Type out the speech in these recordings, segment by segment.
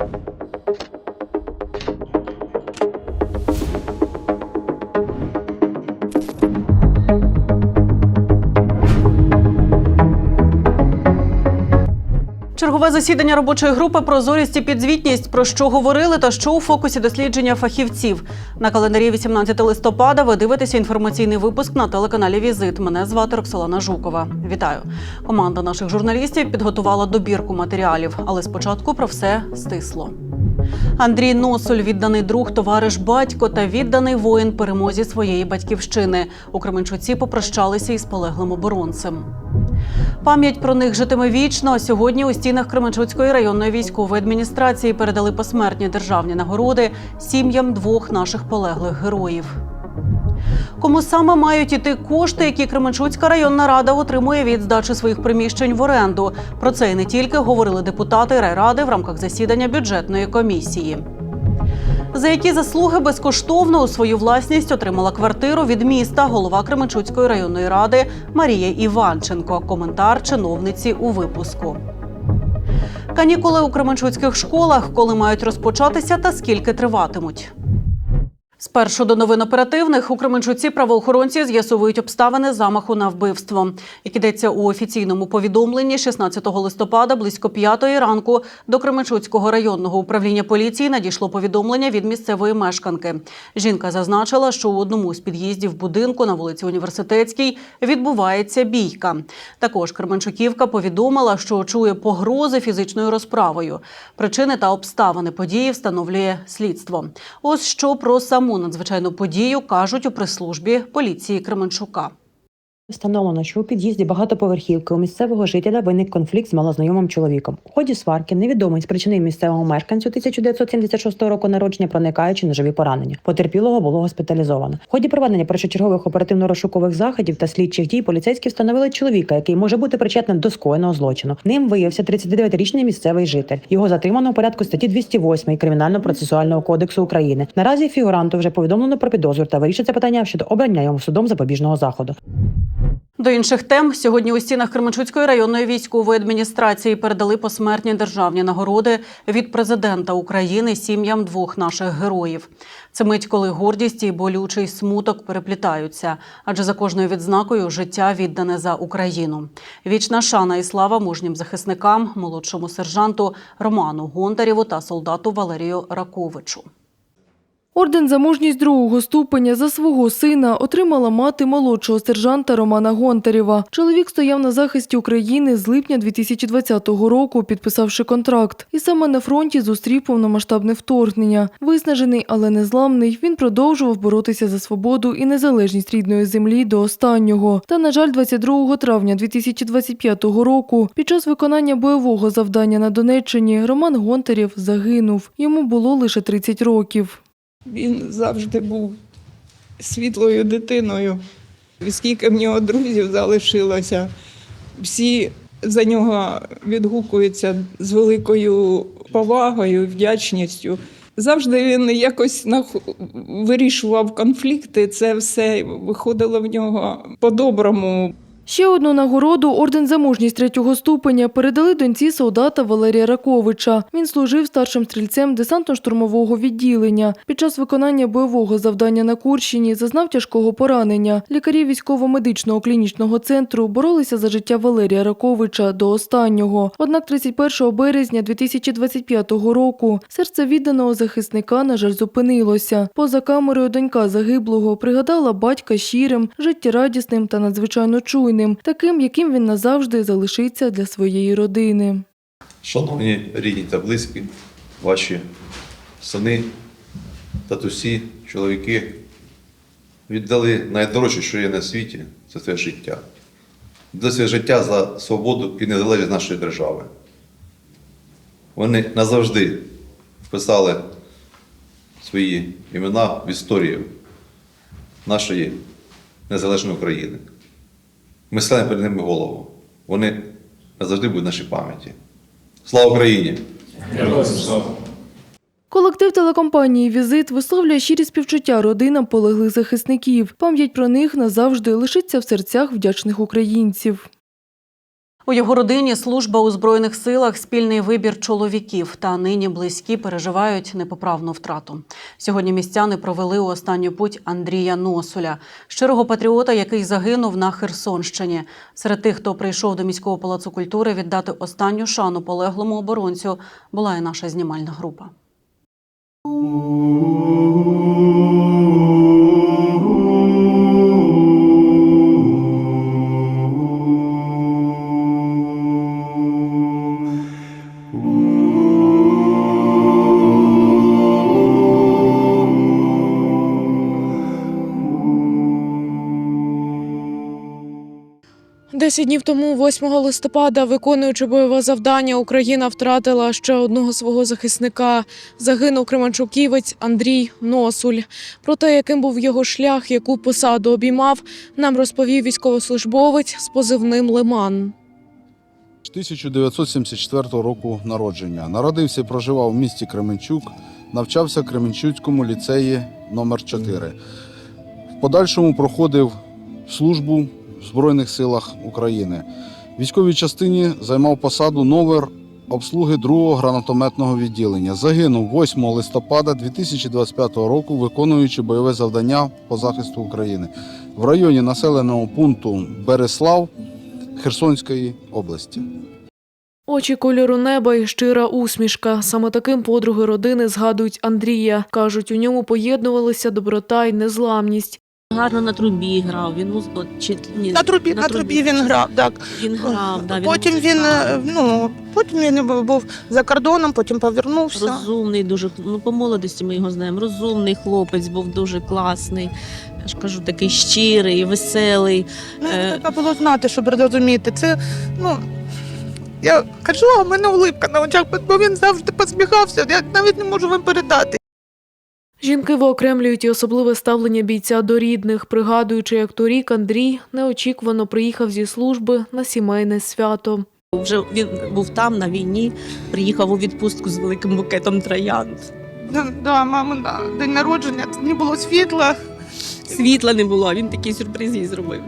you Чергове засідання робочої групи «Прозорість і підзвітність. Про що говорили та що у фокусі дослідження фахівців. На календарі 18 листопада ви дивитеся інформаційний випуск на телеканалі Візит. Мене звати Роксолана Жукова. Вітаю. Команда наших журналістів підготувала добірку матеріалів, але спочатку про все стисло. Андрій Носуль відданий друг, товариш, батько та відданий воїн перемозі своєї батьківщини. У Кременчуці попрощалися із полеглим оборонцем. Пам'ять про них житиме вічно. Сьогодні у стінах Кременчуцької районної військової адміністрації передали посмертні державні нагороди сім'ям двох наших полеглих героїв. Кому саме мають іти кошти, які Кременчуцька районна рада отримує від здачі своїх приміщень в оренду? Про це і не тільки говорили депутати райради в рамках засідання бюджетної комісії. За які заслуги безкоштовно у свою власність отримала квартиру від міста голова Кременчуцької районної ради Марія Іванченко. Коментар чиновниці у випуску. Канікули у Кременчуцьких школах, коли мають розпочатися та скільки триватимуть. Спершу до новин оперативних у Кременчуці правоохоронці з'ясовують обставини замаху на вбивство. Як ідеться у офіційному повідомленні, 16 листопада близько 5 ранку до Кременчуцького районного управління поліції надійшло повідомлення від місцевої мешканки. Жінка зазначила, що у одному з під'їздів будинку на вулиці Університетській відбувається бійка. Також Кременчуківка повідомила, що чує погрози фізичною розправою. Причини та обставини події встановлює слідство. Ось що про саму надзвичайну подію кажуть у прес-службі поліції Кременчука. Встановлено, що у під'їзді багатоповерхівки у місцевого жителя виник конфлікт з малознайомим чоловіком. У ході сварки невідомий спричинив місцевому мешканцю 1976 року народження, проникаючи ножові поранення. Потерпілого було госпіталізовано. В ході проведення першочергових оперативно-розшукових заходів та слідчих дій поліцейські встановили чоловіка, який може бути причетним до скоєного злочину. Ним виявився 39-річний місцевий житель. Його затримано у порядку статті 208 Кримінально-процесуального кодексу України. Наразі фігуранту вже повідомлено про підозру та вирішиться питання щодо обрання йому судом запобіжного заходу. До інших тем сьогодні у стінах Кременчуцької районної військової адміністрації передали посмертні державні нагороди від президента України сім'ям двох наших героїв. Це мить, коли гордість і болючий смуток переплітаються, адже за кожною відзнакою життя віддане за Україну. Вічна шана і слава мужнім захисникам, молодшому сержанту Роману Гонтарєву та солдату Валерію Раковичу. Орден за мужність другого ступеня за свого сина отримала мати молодшого сержанта Романа Гонтарєва. Чоловік стояв на захисті України з липня 2020 року, підписавши контракт. І саме на фронті зустрів повномасштабне вторгнення. Виснажений, але незламний, він продовжував боротися за свободу і незалежність рідної землі до останнього. Та, на жаль, 22 травня 2025 року, під час виконання бойового завдання на Донеччині, Роман Гонтарєв загинув. Йому було лише 30 років. Він завжди був світлою дитиною. Скільки в нього друзів залишилося, всі за нього відгукуються з великою повагою, вдячністю. Завжди він якось вирішував конфлікти. Це все виходило в нього по-доброму. Ще одну нагороду орден за мужність третього ступеня передали доньці солдата Валерія Раковича. Він служив старшим стрільцем десантно-штурмового відділення. Під час виконання бойового завдання на Курщині зазнав тяжкого поранення. Лікарі військово-медичного клінічного центру боролися за життя Валерія Раковича до останнього. Однак 31 березня 2025 року серце відданого захисника, на жаль, зупинилося. Поза камерою донька загиблого пригадала батька щирим, життєрадісним та надзвичайно чуйним, таким, яким він назавжди залишиться для своєї родини. Шановні рідні та близькі, ваші сини, татусі, чоловіки віддали найдорожче, що є на світі, це своє життя. Віддали своє життя за свободу і незалежність нашої держави. Вони назавжди вписали свої імена в історію нашої незалежної України. Ми ставимо перед ними голову. Вони назавжди будуть в нашій пам'яті. Слава Україні! Колектив телекомпанії Візит висловлює щирі співчуття родинам полеглих захисників. Пам'ять про них назавжди лишиться в серцях вдячних українців. У його родині служба у збройних силах, спільний вибір чоловіків та нині близькі переживають непоправну втрату. Сьогодні містяни провели у останню путь Андрія Носуля, щирого патріота, який загинув на Херсонщині. Серед тих, хто прийшов до міського палацу культури віддати останню шану полеглому оборонцю, була і наша знімальна група. Десять днів тому, 8 листопада, виконуючи бойове завдання, Україна втратила ще одного свого захисника. Загинув Кременчуківець Андрій Носуль. Про те, яким був його шлях, яку посаду обіймав, нам розповів військовослужбовець з позивним Лиман. 1974 року народження. Народився і проживав в місті Кременчук, навчався в Кременчуцькому ліцеї номер 4 В подальшому проходив службу в Збройних силах України. В військовій частині займав посаду номер обслуги 2-го гранатометного відділення. Загинув 8 листопада 2025 року, виконуючи бойове завдання по захисту України в районі населеного пункту Береслав Херсонської області. Очі кольору неба і щира усмішка. Саме таким подруги родини згадують Андрія. Кажуть, у ньому поєднувалися доброта й незламність. Гарно на трубі грав. Він муз... чи... ні, На трубі, на трубі він грав, так. Він грав, да, потім він, музикант. е, ну, потім він був за кордоном, потім повернувся. розумний, дуже ну по молодості ми його знаємо. Розумний хлопець був дуже класний. Я ж кажу, такий щирий, веселий. Ну, Е. треба було знати, щоб розуміти. Це, ну, я кажу, а в мене улипка на очах, бо він завжди посміхався, я навіть не можу вам передати. Жінки виокремлюють і особливе ставлення бійця до рідних, пригадуючи, як торік Андрій неочікувано приїхав зі служби на сімейне свято. Вже він був там на війні, приїхав у відпустку з великим букетом троянд. Да, да, мама, да, день народження, не було світла. Світла не було, а він такий сюрприз їй зробив.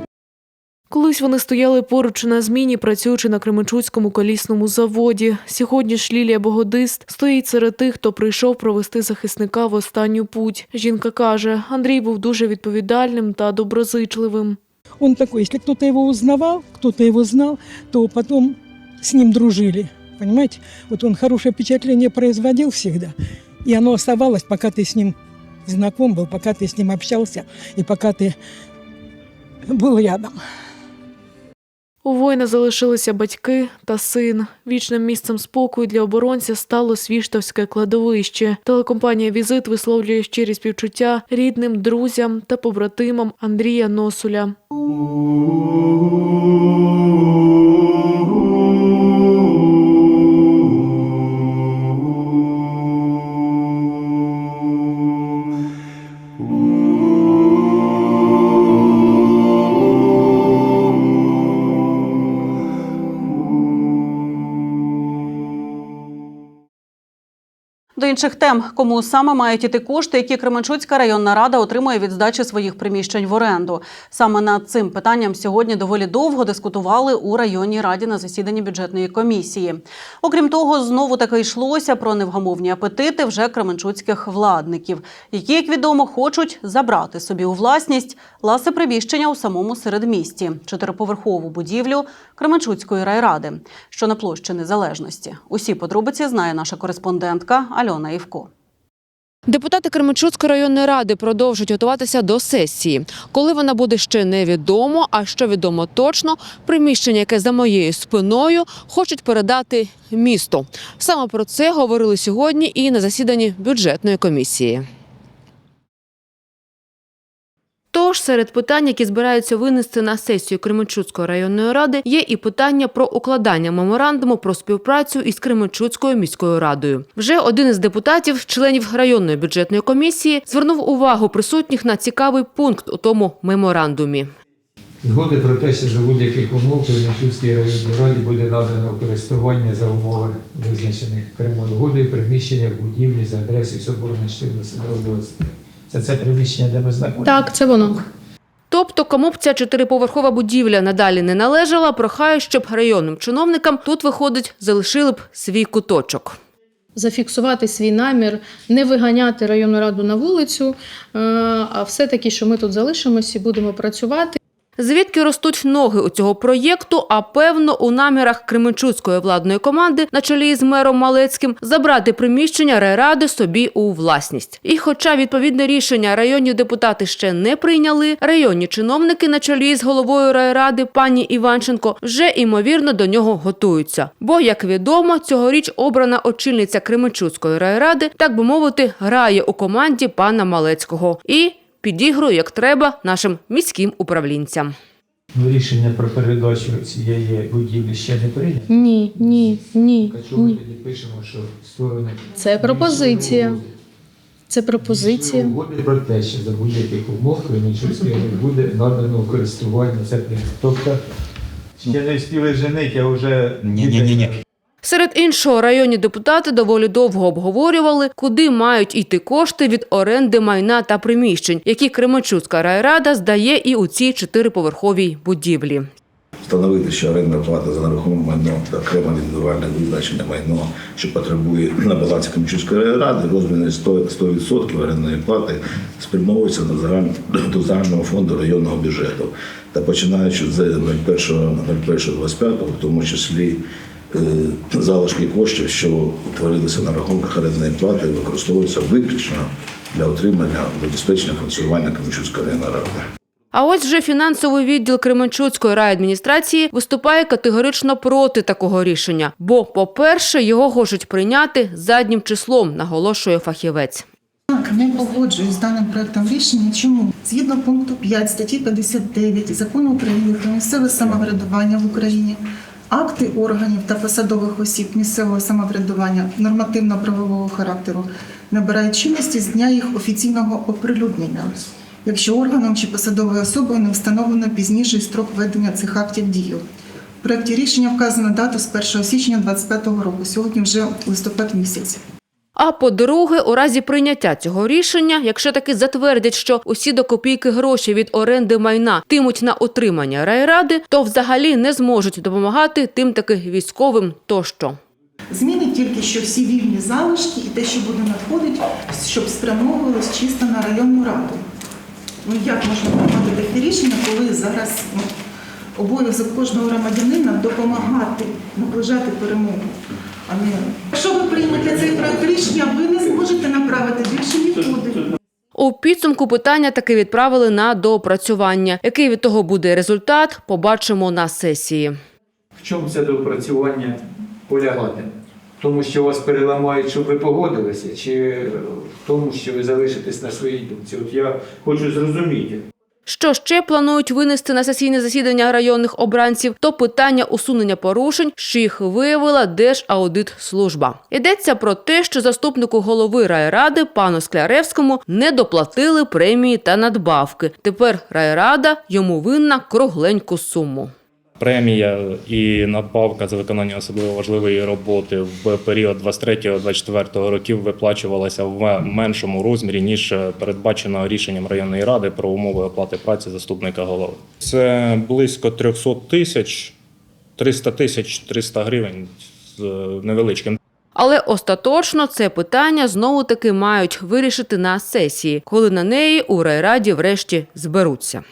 Колись вони стояли поруч на зміні, працюючи на Кременчуцькому колісному заводі. Сьогодні ж Лілія Богодист стоїть серед тих, хто прийшов провести захисника в останню путь. Жінка каже, Андрій був дуже відповідальним та доброзичливим. Он такой, если кто-то его узнавал, кто-то его знал, то потом с ним дружили. Понимаете? Вот он хорошее впечатление производил всегда. И оно оставалось, пока ты с ним знаком был, пока ты с ним общался и пока ты был рядом. У воїна залишилися батьки та син. Вічним місцем спокою для оборонця стало Свіштовське кладовище. Телекомпанія Візит висловлює щирі співчуття рідним, друзям та побратимам Андрія Носуля. Інших тем, кому саме мають іти кошти, які Кременчуцька районна рада отримує від здачі своїх приміщень в оренду. Саме над цим питанням сьогодні доволі довго дискутували у районній раді на засіданні бюджетної комісії. Окрім того, знову таки йшлося про невгамовні апетити вже кременчуцьких владників, які, як відомо, хочуть забрати собі у власність ласи приміщення у самому середмісті, чотириповерхову будівлю Кременчуцької райради, що на площі Незалежності. Усі подробиці знає наша кореспондентка Альона Івко. Депутати Кременчуцької районної ради продовжують готуватися до сесії. Коли вона буде ще невідомо, а що відомо точно, приміщення, яке за моєю спиною, хочуть передати місту. Саме про це говорили сьогодні і на засіданні бюджетної комісії. Тож серед питань, які збираються винести на сесію Кременчуцької районної ради, є і питання про укладання меморандуму про співпрацю із Кременчуцькою міською радою. Вже один із депутатів, членів районної бюджетної комісії, звернув увагу присутніх на цікавий пункт у тому меморандумі. Згоди про те, що за будь-яких умов Кременчуцькій районній раді буде надано користування за умови, визначених окремою угодою, приміщення в будівлі за адресою Соборна 14 Це це приміщення, де ми знаходимося? Так, це воно. Тобто, кому б ця чотириповерхова будівля надалі не належала, прохаю, щоб районним чиновникам тут виходить залишили б свій куточок. зафіксувати свій намір, не виганяти районну раду на вулицю, е, а все-таки, що ми тут залишимося і будемо працювати. Звідки ростуть ноги у цього проєкту? А певно, у намірах Кременчуцької владної команди на чолі з мером Малецьким забрати приміщення райради собі у власність. І, хоча відповідне рішення районні депутати ще не прийняли, районні чиновники на чолі з головою райради пані Іванченко вже імовірно до нього готуються. Бо, як відомо, цьогоріч обрана очільниця Кременчуцької райради, так би мовити, грає у команді пана Малецького і підігрує як треба нашим міським управлінцям. Ну, рішення про передачу цієї будівлі ще не прийнято. Ні, ні, ні, ми ні. тоді пишемо, що створено Це пропозиція. Це пропозиція. угоди про те, що за будь-яких умов Кременчуцький буде надано в користування це приміщення. Тобто ще не встигли женити, а вже ні-ні-ні. Серед іншого, районні депутати доволі довго обговорювали, куди мають йти кошти від оренди майна та приміщень, які Кременчуцька райрада здає і у цій чотириповерховій будівлі. Встановити, що орендна плата за нерухоме майно та окремо індивідуальне визначене майно, що потребує на балансі Кам'янчуцької ради, розміри 100%, 100% орендної плати спрямовується до загального фонду районного бюджету. Та починаючи з 01.01.25, в тому числі залишки коштів, що утворилися на рахунках орендної плати, використовуються виключно для отримання забезпечення функціонування Кам'янчуцької районної ради. А ось вже фінансовий відділ Кременчуцької райадміністрації виступає категорично проти такого рішення. Бо, по-перше, його хочуть прийняти заднім числом, наголошує фахівець. Так, не погоджуюсь з даним проектом рішення. Чому? Згідно пункту 5 статті 59 Закону України про місцеве самоврядування в Україні, акти органів та посадових осіб місцевого самоврядування нормативно-правового характеру набирають чинності з дня їх офіційного оприлюднення, якщо органом чи посадовою особою не встановлено пізніший строк введення цих актів в дію. В проекті рішення вказано дату з 1 січня 2025 року. Сьогодні вже листопад місяць. А по-друге, у разі прийняття цього рішення, якщо таки затвердять, що усі до копійки гроші від оренди майна тимуть на утримання райради, то взагалі не зможуть допомагати тим таки військовим тощо. Змінить тільки, що всі вільні залишки і те, що буде надходити, щоб спрямовувалось чисто на районну раду. Ну як можна приймати таке рішення, коли зараз ну, обов'язок кожного громадянина допомагати, наближати перемогу. А не якщо ви приймете цей проект рішення, ви не зможете направити більше нікуди. У підсумку питання таки відправили на доопрацювання. Який від того буде результат, побачимо на сесії. В чому це доопрацювання полягати? В тому, що вас переламають, щоб ви погодилися, чи в тому, що ви залишитесь на своїй думці? От я хочу зрозуміти. Що ще планують винести на сесійне засідання районних обранців, то питання усунення порушень, що їх виявила Держаудитслужба. Йдеться про те, що заступнику голови райради пану Скляревському не доплатили премії та надбавки. Тепер райрада йому винна кругленьку суму. Премія і надбавка за виконання особливо важливої роботи в період 23-24 років виплачувалася в меншому розмірі ніж передбачено рішенням районної ради про умови оплати праці заступника голови. Це близько 300 тисяч, 300 тисяч 300 гривень з невеличким. Але остаточно це питання знову таки мають вирішити на сесії, коли на неї у райраді врешті зберуться.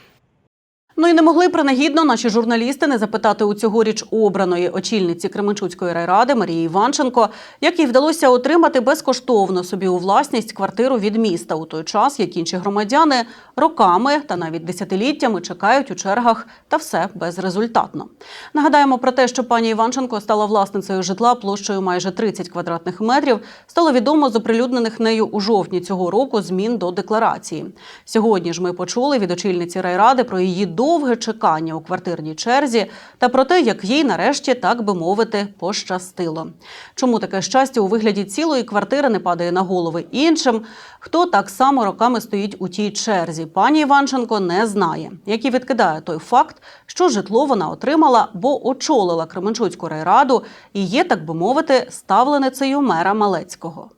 Ну і не могли принагідно наші журналісти не запитати у цьогоріч обраної очільниці Кременчуцької райради Марії Іванченко, як їй вдалося отримати безкоштовно собі у власність квартиру від міста у той час, як інші громадяни роками та навіть десятиліттями чекають у чергах, та все безрезультатно. Нагадаємо про те, що пані Іванченко стала власницею житла площею майже 30 квадратних метрів. Стало відомо з оприлюднених нею у жовтні цього року змін до декларації. Сьогодні ж ми почули від очільниці райради про її довге чекання у квартирній черзі та про те, як їй нарешті, так би мовити, пощастило. Чому таке щастя у вигляді цілої квартири не падає на голови іншим? Хто так само роками стоїть у тій черзі? Пані Іванченко не знає, як і відкидає той факт, що житло вона отримала, бо очолила Кременчуцьку райраду і є, так би мовити, ставленицею мера Малецького.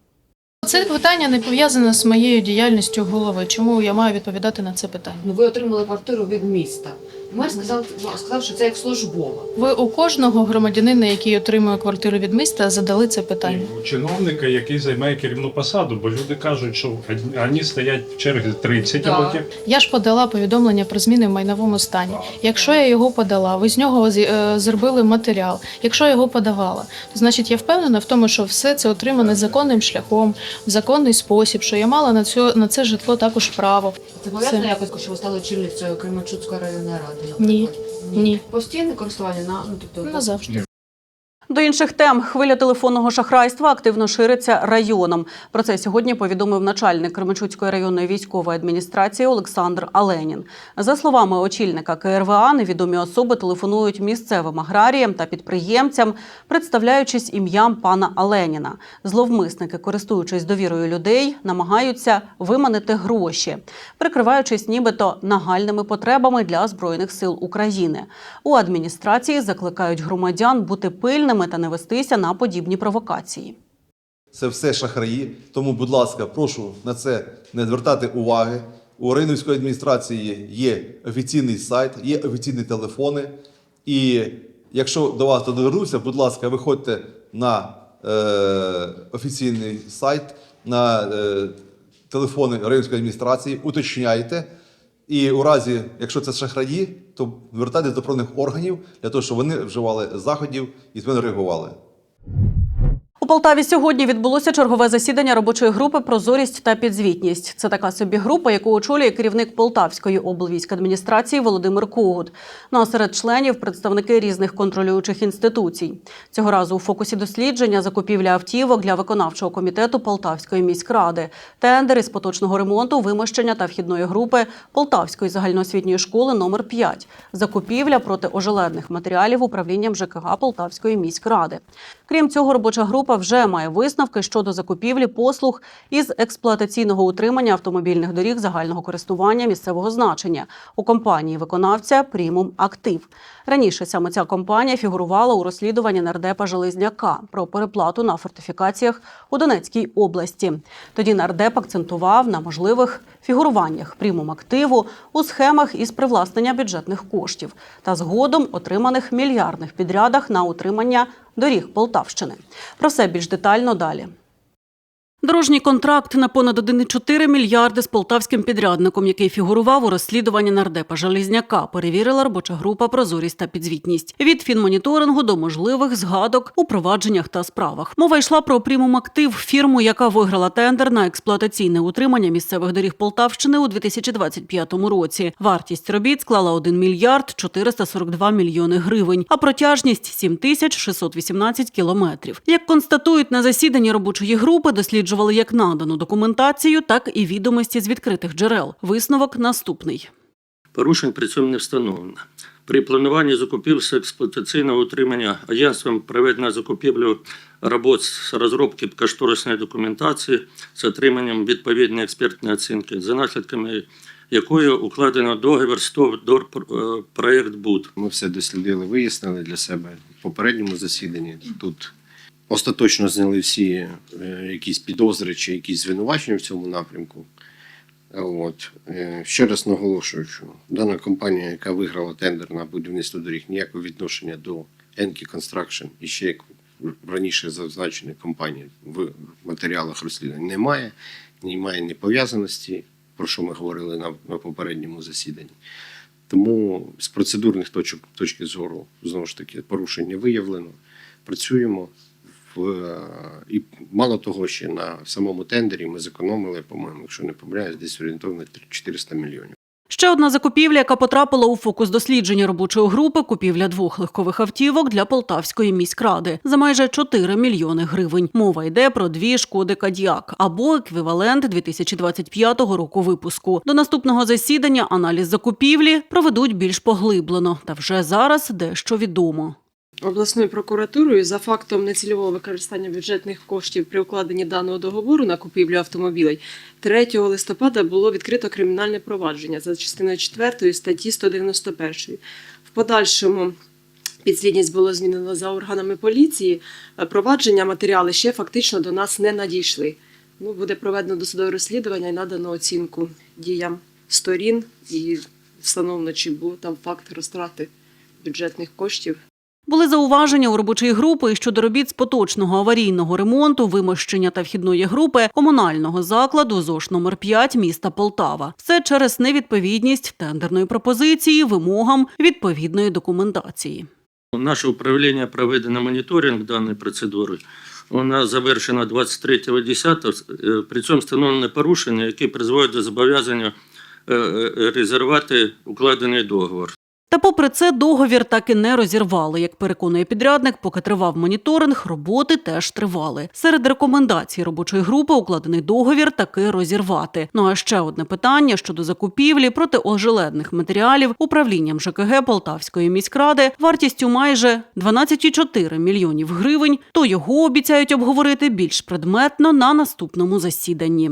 Це питання не пов'язане з моєю діяльністю голови. Чому я маю відповідати на це питання? Ну, ви отримали квартиру від міста. Мер сказав, сказав, що це як службова. Ви у кожного громадянина, який отримує квартиру від міста, задали це питання. у чиновника, який займає керівну посаду, бо люди кажуть, що вони стоять в черзі 30 Да. років. Я ж подала повідомлення про зміни в майновому стані. Якщо я його подала, ви з нього е, зробили матеріал. Якщо я його подавала, то значить я впевнена в тому, що все це отримане законним шляхом, в законний спосіб, що я мала на цю на це житло також право. Це пов'язано якось, що ви стали очільницею Кременчуцької районної ради? Ні. Ні. Постійне користування на ну, тобто Назавжди. До інших тем хвиля телефонного шахрайства активно шириться районом. Про це сьогодні повідомив начальник Кременчуцької районної військової адміністрації Олександр Аленін. За словами очільника КРВА, невідомі особи телефонують місцевим аграріям та підприємцям, представляючись ім'ям пана Аленіна. Зловмисники, користуючись довірою людей, намагаються виманити гроші, прикриваючись нібито нагальними потребами для збройних сил України. У адміністрації закликають громадян бути пильними та не вестися на подібні провокації. Це все шахраї. Тому, будь ласка, прошу на це не звертати уваги. У районівської адміністрації є офіційний сайт, є офіційні телефони. І якщо до вас довернуся, будь ласка, виходьте на е, офіційний сайт, на е, телефони районської адміністрації, уточняйте. І у разі, якщо це шахраї, то звертайтесь до правоохоронних органів для того, щоб вони вживали заходів і з реагували. Полтаві сьогодні відбулося чергове засідання робочої групи Прозорість та підзвітність. Це така собі група, яку очолює керівник Полтавської облвійськадміністрації Володимир Когут. Ну а серед членів представники різних контролюючих інституцій. Цього разу у фокусі дослідження закупівля автівок для виконавчого комітету Полтавської міськради, тендери з поточного ремонту, вимощення та вхідної групи Полтавської загальноосвітньої школи номер 5 закупівля протиожеледних матеріалів управлінням ЖКГ Полтавської міськради. Крім цього, робоча група вже має висновки щодо закупівлі послуг із експлуатаційного утримання автомобільних доріг загального користування місцевого значення у компанії виконавця Прімум Актив. Раніше саме ця компанія фігурувала у розслідуванні нардепа Железняка про переплату на фортифікаціях у Донецькій області. Тоді нардеп акцентував на можливих фігуруваннях Прімум Активу у схемах із привласнення бюджетних коштів та згодом отриманих мільярдних підрядах на утримання доріг Полтавщини. Про все більш детально далі. Дорожній контракт на понад 1,4 мільярди з полтавським підрядником, який фігурував у розслідуванні нардепа Желізняка, перевірила робоча група Прозорість та підзвітність від фінмоніторингу до можливих згадок у провадженнях та справах. Мова йшла про Примум Актив, фірму, яка виграла тендер на експлуатаційне утримання місцевих доріг Полтавщини у 2025 році. Вартість робіт склала 1 мільярд 442 мільйони гривень, а протяжність 7 тисяч 618 кілометрів. Як констатують на засіданні робочої групи, досліджували як надану документацію, так і відомості з відкритих джерел. Висновок наступний. Порушень при цьому не встановлено. При плануванні закупівель з експлуатаційного утримання агентством проведено закупівлю робот з розробки кошторисної документації з отриманням відповідної експертної оцінки, за наслідками якої укладено договір СТОВ ДОР е, проєкт БУД. Ми все дослідили, вияснили для себе в попередньому засіданні. Тут остаточно зняли всі е, якісь підозри чи якісь звинувачення в цьому напрямку. От. Е, Ще раз наголошую, що дана компанія, яка виграла тендер на будівництво доріг, ніякого відношення до Enki Construction і ще як раніше зазначені компанії в матеріалах розслідування немає, немає ні пов'язаності, про що ми говорили на, на попередньому засіданні. Тому з процедурних точок точки зору знову ж таки порушення виявлено. Працюємо і мало того, ще на самому тендері ми зекономили, по-моєму, якщо не помиляюсь, десь орієнтовно 400 мільйонів. Ще одна закупівля, яка потрапила у фокус дослідження робочої групи, купівля двох легкових автівок для Полтавської міськради за майже 4 мільйони гривень. Мова йде про дві шкоди Кадіак або еквівалент 2025 року випуску. До наступного засідання аналіз закупівлі проведуть більш поглиблено. Та вже зараз дещо відомо. Обласною прокуратурою за фактом нецільового використання бюджетних коштів при укладенні даного договору на купівлю автомобілей 3 листопада було відкрито кримінальне провадження за частиною 4 статті 191. В подальшому підслідність було змінено за органами поліції. Провадження матеріали ще фактично до нас не надійшли. Ну, буде проведено досудове розслідування і надано оцінку діям сторін і встановлено, чи був там факт розтрати бюджетних коштів. Були зауваження у робочої групи щодо робіт з поточного аварійного ремонту, вимощення та вхідної групи комунального закладу ЗОШ номер 5 міста Полтава. Все через невідповідність тендерної пропозиції вимогам відповідної документації. Наше управління проведено моніторинг даної процедури. Вона завершена 23.10. Е, При цьому встановлені порушення, які призводять до зобов'язання е, е, резервувати укладений договор. Та попри це договір так і не розірвали. Як переконує підрядник, поки тривав моніторинг, роботи теж тривали. Серед рекомендацій робочої групи укладений договір таки розірвати. Ну а ще одне питання щодо закупівлі протиожеледних матеріалів управлінням ЖКГ Полтавської міськради вартістю майже 12,4 мільйонів гривень. То його обіцяють обговорити більш предметно на наступному засіданні.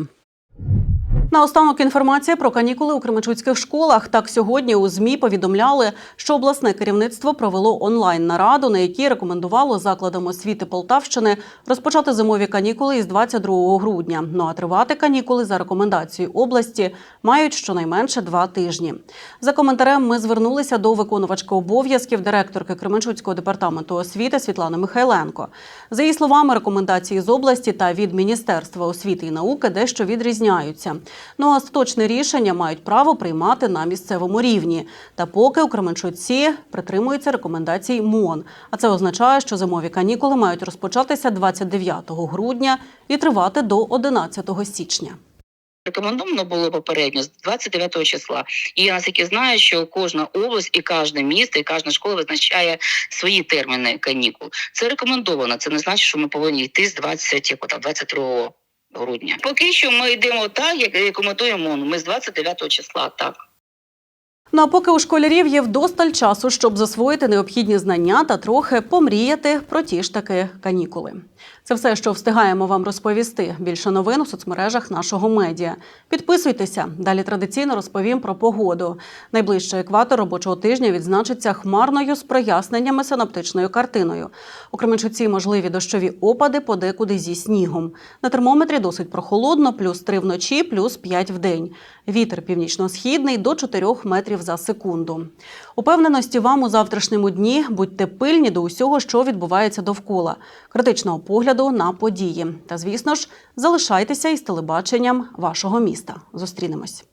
Наостанок інформація про канікули у кременчуцьких школах. Так сьогодні у ЗМІ повідомляли, що обласне керівництво провело онлайн нараду, на якій рекомендувало закладам освіти Полтавщини розпочати зимові канікули із 22 грудня. Ну а тривати канікули за рекомендацією області мають щонайменше два тижні. За коментарем ми звернулися до виконувачки обов'язків директорки Кременчуцького департаменту освіти Світлани Михайленко. За її словами, рекомендації з області та від Міністерства освіти і науки дещо відрізняються. Ну а остаточне рішення мають право приймати на місцевому рівні. Та поки у Кременчуці притримуються рекомендацій МОН. А це означає, що зимові канікули мають розпочатися 29 грудня і тривати до 11 січня. Рекомендовано було попередньо з 29 числа. І наскільки знаю, що кожна область і кожне місто, і кожна школа визначає свої терміни канікул. Це рекомендовано. Це не значить, що ми повинні йти з 20, яко там, 22 грудня. Поки що ми йдемо так, як рекомендуємо. Ми з 29 числа так. Ну а поки у школярів є вдосталь часу, щоб засвоїти необхідні знання та трохи помріяти про ті ж таки канікули. Це все, що встигаємо вам розповісти. Більше новин у соцмережах нашого медіа. Підписуйтеся. Далі традиційно розповім про погоду. Найближчий екватор робочого тижня відзначиться хмарною з проясненнями синоптичною картиною. У Кременчуці можливі дощові опади подекуди зі снігом. На термометрі досить прохолодно, плюс 3 вночі, плюс 5 в день. Вітер північно-східний до 4 метрів за секунду. Упевненості вам у завтрашньому дні будьте пильні до усього, що відбувається довкола, критичного погляду на події. Та звісно ж, залишайтеся із телебаченням вашого міста. Зустрінемось.